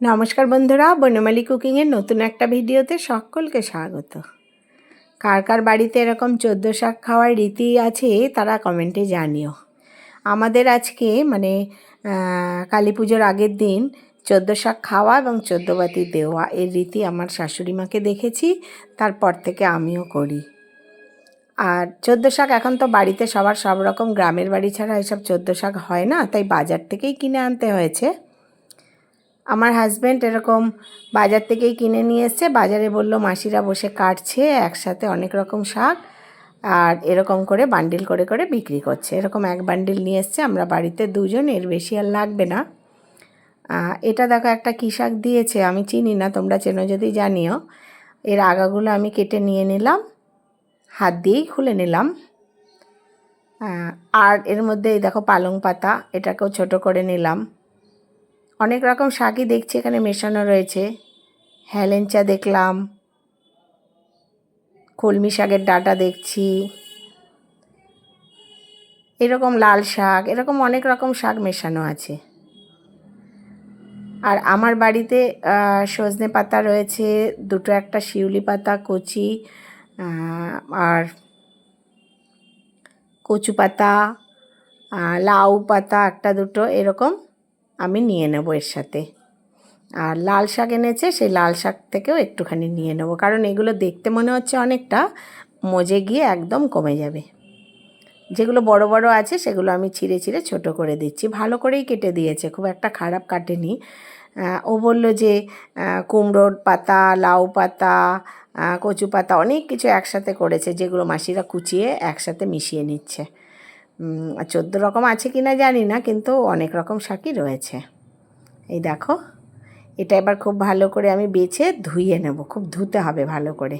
নমস্কার বন্ধুরা, বনমালী কুকিংয়ের নতুন একটা ভিডিওতে সকলকে স্বাগত। কার কার বাড়িতে এরকম চোদ্দ শাক খাওয়ার রীতি আছে, তারা কমেন্টে জানিও। আমাদের আজকে মানে কালী পুজোর আগের দিন চোদ্দ শাক খাওয়া এবং চোদ্দ বাতি দেওয়া, এর রীতি আমার শাশুড়ি মাকে দেখেছি, তারপর থেকে আমিও করি। আর চোদ্দ শাক এখন তো বাড়িতে সবার সব রকম, গ্রামের বাড়ি ছাড়া এসব চোদ্দ শাক হয় না, তাই বাজার থেকেই কিনে আনতে হয়েছে। আমার হাজব্যান্ড এরকম বাজার থেকেই কিনে নিয়ে এসছে। বাজারে বলল, মাসিরা বসে কাটছে, একসাথে অনেক রকম শাক আর এরকম করে বান্ডিল করে করে বিক্রি করছে। এরকম এক বান্ডিল নিয়ে এসছে। আমরা বাড়িতে দুজন, এর বেশি আর লাগবে না। এটা দেখো, একটা কী শাক দিয়েছে, আমি চিনি না, তোমরা চেনো যদি জানিও। এর আগাগুলো আমি কেটে নিয়ে নিলাম, হাত দিয়েই খুলে নিলাম। আর এর মধ্যে দেখো, পালং পাতা, এটাকেও ছোট করে নিলাম। অনেক রকম শাকই দেখছি এখানে মেশানো রয়েছে। হেলেঞ্চা দেখলাম। কলমি শাকের ডাটা দেখছি। এরকম লাল শাক, এরকম অনেক রকম শাক মেশানো আছে। আর আমার বাড়িতে সজনে পাতা রয়েছে, দুটো একটা শিউলি পাতা, কচি আর কচু পাতা লাউ পাতা, একটা দুটো এরকম আমি নিয়ে নেব এর সাথে। আর লাল শাক এনেছে, সেই লাল শাক থেকেও একটুখানি নিয়ে নেব। কারণ এগুলো দেখতে মনে হচ্ছে অনেকটা মজে গিয়ে একদম কমে যাবে। যেগুলো বড় বড় আছে, সেগুলো আমি ছিঁড়ে ছিঁড়ে ছোট করে দিচ্ছি। ভালো করেই কেটে দিয়েছে, খুব একটা খারাপ কাটেনি। ও বলল যে কুমড়োর পাতা, লাউ পাতা কচু পাতা অনেক কিছু একসাথে করেছে, যেগুলো মাসিরা কুচিয়ে একসাথে মিশিয়ে নিচ্ছে। চোদ্দ রকম আছে কি না জানি না, কিন্তু অনেক রকম শাকই রয়েছে। এই দেখো, এটা এবার খুব ভালো করে আমি বেছে ধুইয়ে নেব, খুব ধুতে হবে ভালো করে।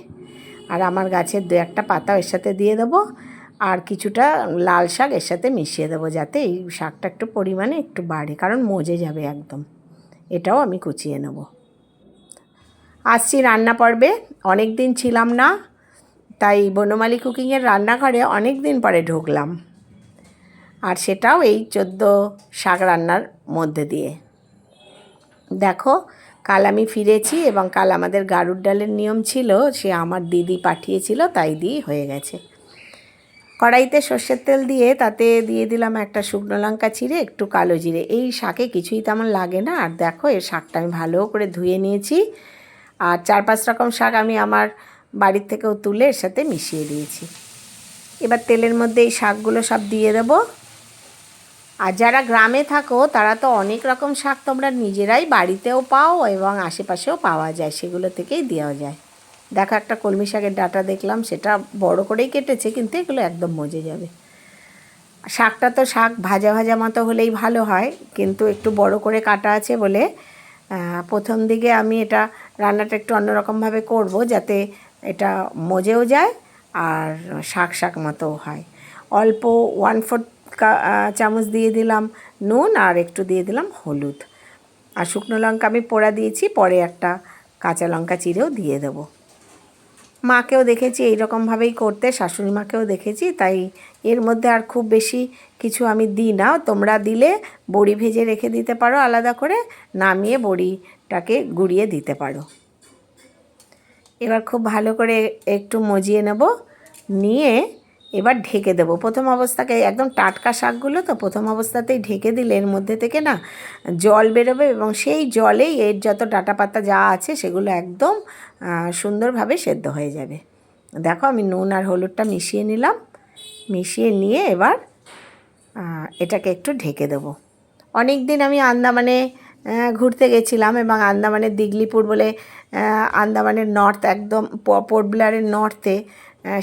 আর আমার গাছের দু একটা পাতা এর সাথে দিয়ে দেবো, আর কিছুটা লাল শাক এর সাথে মিশিয়ে দেবো, যাতে এই শাকটা একটু পরিমাণে একটু বাড়ে, কারণ মজে যাবে একদম। এটাও আমি কুচিয়ে নেব। আসছি রান্না পর্বে, অনেক দিন ছিলাম না, তাই বনমালী কুকিংয়ের রান্নাঘরে অনেক দিন পরে ঢুকলাম। আর সেটাও এই চোদ্দ শাক রান্নার মধ্যে দিয়ে। দেখো, কাল আমি ফিরেছি এবং কাল আমাদের গাড়ুর ডালের নিয়ম ছিল, সে আমার দিদি পাঠিয়েছিল, তাই দিয়ে হয়ে গেছে। কড়াইতে সর্ষের তেল দিয়ে তাতে দিয়ে দিলাম একটা শুকনো লঙ্কা চিড়ে, একটু কালো জিরে। এই শাকে কিছুই তেমন লাগে না। আর দেখো, এর শাকটা আমি ভালো করে ধুয়ে নিয়েছি। আর চার পাঁচ রকম শাক আমি আমার বাড়ির থেকেও তুলে এর সাথে মিশিয়ে দিয়েছি। এবার তেলের মধ্যে এই শাকগুলো সব দিয়ে দেবো। আর যারা গ্রামে থাকো, তারা তো অনেক রকম শাক তোমরা নিজেরাই বাড়িতেও পাও এবং আশেপাশেও পাওয়া যায়, সেগুলো থেকেই দেওয়া যায়। দেখো, একটা কলমি শাকের ডাটা দেখলাম, সেটা বড় করেই কেটেছে, কিন্তু এগুলো একদম মজে যাবে। শাকটা তো শাক ভাজা ভাজা মতো হলেই ভালো হয়, কিন্তু একটু বড় করে কাটা আছে বলে প্রথম দিকে আমি এটা রান্নাটা একটু অন্যরকমভাবে করব যাতে এটা মজেও যায় আর শাক শাক মতো হয়। অল্প ওয়ান ফোর্থ চামচ দিয়ে দিলাম নুন আর একটু দিয়ে দিলাম হলুদ। আর শুকনো লঙ্কা আমি পোড়া দিয়েছি, পরে একটা কাঁচা লঙ্কা চিরেও দিয়ে দেবো। মাকেও দেখেছি এই রকমভাবেই করতে, শাশুড়ি মাকেও দেখেছি, তাই এর মধ্যে আর খুব বেশি কিছু আমি দিই না। তোমরা দিলে বড়ি ভেজে রেখে দিতে পারো আলাদা করে, নামিয়ে বড়িটাকে গুঁড়িয়ে দিতে পারো। এবার খুব ভালো করে একটু মজিয়ে নেব, নিয়ে এবার ঢেকে দেবো। প্রথম অবস্থাকে একদম টাটকা শাকগুলো তো প্রথম অবস্থাতেই ঢেকে দিলে এর মধ্যে থেকে না জল বেরোবে এবং সেই জলেই এর যত ডাটা পাতা যা আছে সেগুলো একদম সুন্দরভাবে সেদ্ধ হয়ে যাবে। দেখো আমি নুন আর হলুদটা মিশিয়ে নিলাম। মিশিয়ে নিয়ে এবার এটাকে একটু ঢেকে দেবো। অনেক দিন আমি আন্দামানে ঘুরতে গেছিলাম এবং আন্দামানের দিগলিপুর বলে আন্দামানের নর্থ একদম পোর্ট ব্লেয়ারের নর্থে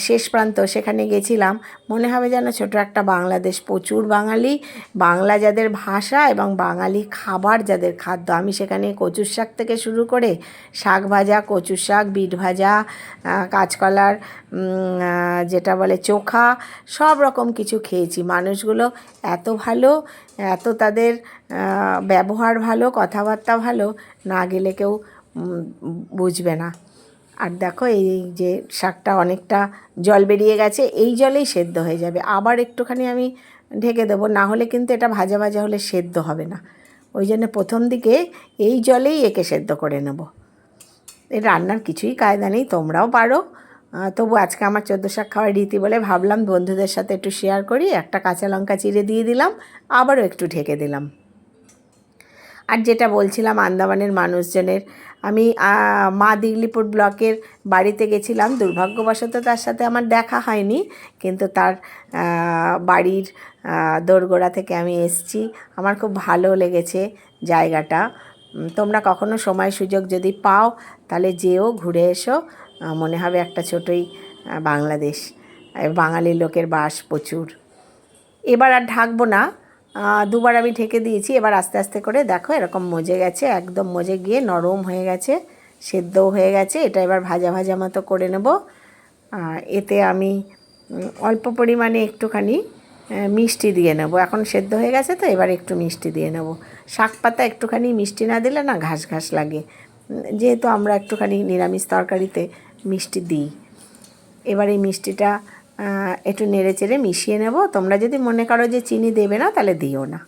শেষ প্রান্ত সেখানে গেছিলাম। মনে হবে যেন ছোট একটা বাংলাদেশ, প্রচুর বাঙালি, বাংলা যাদের ভাষা এবং বাঙালি খাবার যাদের খাদ্য। আমি সেখানে কচুর শাক থেকে শুরু করে শাক ভাজা, কচুর শাক, বিট ভাজা কাঁচকলার যেটা বলে চোখা, সব রকম কিছু খেয়েছি। মানুষগুলো এত ভালো, এত তাদের ব্যবহার ভালো, কথাবার্তা ভালো, না গেলে কেউ বুঝবে না। আর দেখো এই যে শাকটা অনেকটা জল বেরিয়ে গেছে, এই জলেই সেদ্ধ হয়ে যাবে। আবার একটুখানি আমি ঢেকে দেবো, না হলে কিন্তু এটা ভাজা ভাজা হলে সেদ্ধ হবে না। ওই জন্য প্রথম দিকে এই জলেই একে সেদ্ধ করে নেব। এই রান্নার কিছুই কায়দা নেই, তোমরাও পারো। তবু আজকে আমার চোদ্দ শাক খাওয়ার রীতি বলে ভাবলাম, বন্ধুদের সাথে একটু শেয়ার করি। একটা কাঁচা লঙ্কা চিড়ে দিয়ে দিলাম, আবারও একটু ঢেকে দিলাম। আর যেটা বলছিলাম আন্দামানের মানুষজনের, আমি মা দিগলিপুর ব্লকের বাড়িতে গেছিলাম, দুর্ভাগ্যবশত তার সাথে আমার দেখা হয়নি, কিন্তু তার বাড়ির দোরগোড়া থেকে আমি এসছি। আমার খুব ভালো লেগেছে জায়গাটা। তোমরা কখনো সময় সুযোগ যদি পাও, তাহলে যেও, ঘুরে এসো। মনে হবে একটা ছোটোই বাংলাদেশ বাঙালি লোকের বাস প্রচুর। এবার আর ঢাকবো না। দুবার আমি ঢেকে দিয়েছি। এবার আস্তে আস্তে করে দেখো এরকম মজে গেছে, একদম মজে গিয়ে নরম হয়ে গেছে, সেদ্ধও হয়ে গেছে। এটা এবার ভাজা ভাজা মতো করে নেব। এতে আমি অল্প পরিমাণে একটুখানি মিষ্টি দিয়ে নেব। এখন সেদ্ধ হয়ে গেছে তো, এবার একটু মিষ্টি দিয়ে নেব। শাক পাতা একটুখানি মিষ্টি না দিলে না ঘাস ঘাস লাগে। যেহেতু আমরা একটুখানি নিরামিষ তরকারিতে মিষ্টি দিই। এবার এই মিষ্টিটা একটু নেড়ে চেড়ে মিশিয়ে নেব। তোমরা যদি মনে করো যে চিনি দেবে না, তাহলে দিও না।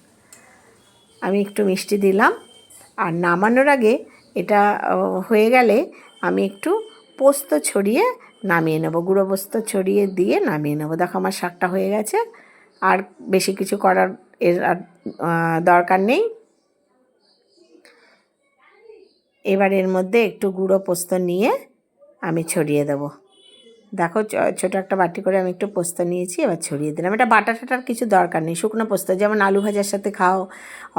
আমি একটু মিষ্টি দিলাম। আর নামানোর আগে এটা হয়ে গেলে আমি একটু পোস্ত ছড়িয়ে নামিয়ে নেব। গুঁড়ো পোস্ত ছড়িয়ে দিয়ে নামিয়ে নেব। দেখো আমার শাকটা হয়ে গেছে। আর বেশি কিছু করার এর আর দরকার নেই। এবার এর মধ্যে একটু গুঁড়ো পোস্ত নিয়ে আমি ছড়িয়ে দেবো। দেখো ছোটো একটা বাটি করে আমি একটু পোস্ত নিয়েছি এবার ছড়িয়ে দিলাম। এটা বাটা টাটার কিছু দরকার নেই শুকনো পোস্ত যেমন আলু ভাজার সাথে খাও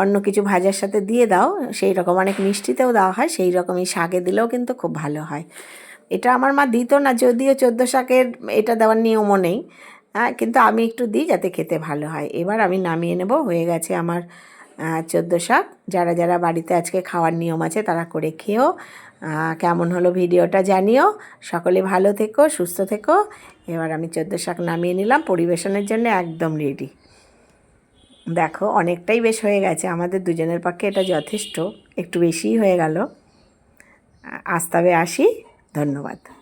অন্য কিছু ভাজার সাথে দিয়ে দাও সেই রকম অনেক মিষ্টিতেও দেওয়া হয় সেই রকমই শাকে দিলেও কিন্তু খুব ভালো হয়। এটা আমার মা দিত না যদিও চোদ্দ শাকের এটা দেওয়ার নিয়মও নেই হ্যাঁ কিন্তু আমি একটু দিই যাতে খেতে ভালো হয়। এবার আমি নামিয়ে নেব হয়ে গেছে আমার চোদ্দ শাক। যারা যারা বাড়িতে আজকে খাওয়ার নিয়ম আছে তারা করে আহ, কেমন হলো ভিডিওটা জানিও। সকলে ভালো থেকো, সুস্থ থেকো। এবার আমি চোদ্দ শাক নামিয়ে নিলাম, পরিবেশনের জন্য একদম রেডি দেখো, অনেকটাই বেশ হয়ে গেছে। আমাদের দুজনের পক্ষে এটা যথেষ্ট, একটু বেশিই হয়ে গেল। আস্তাবে তবে আসি। ধন্যবাদ।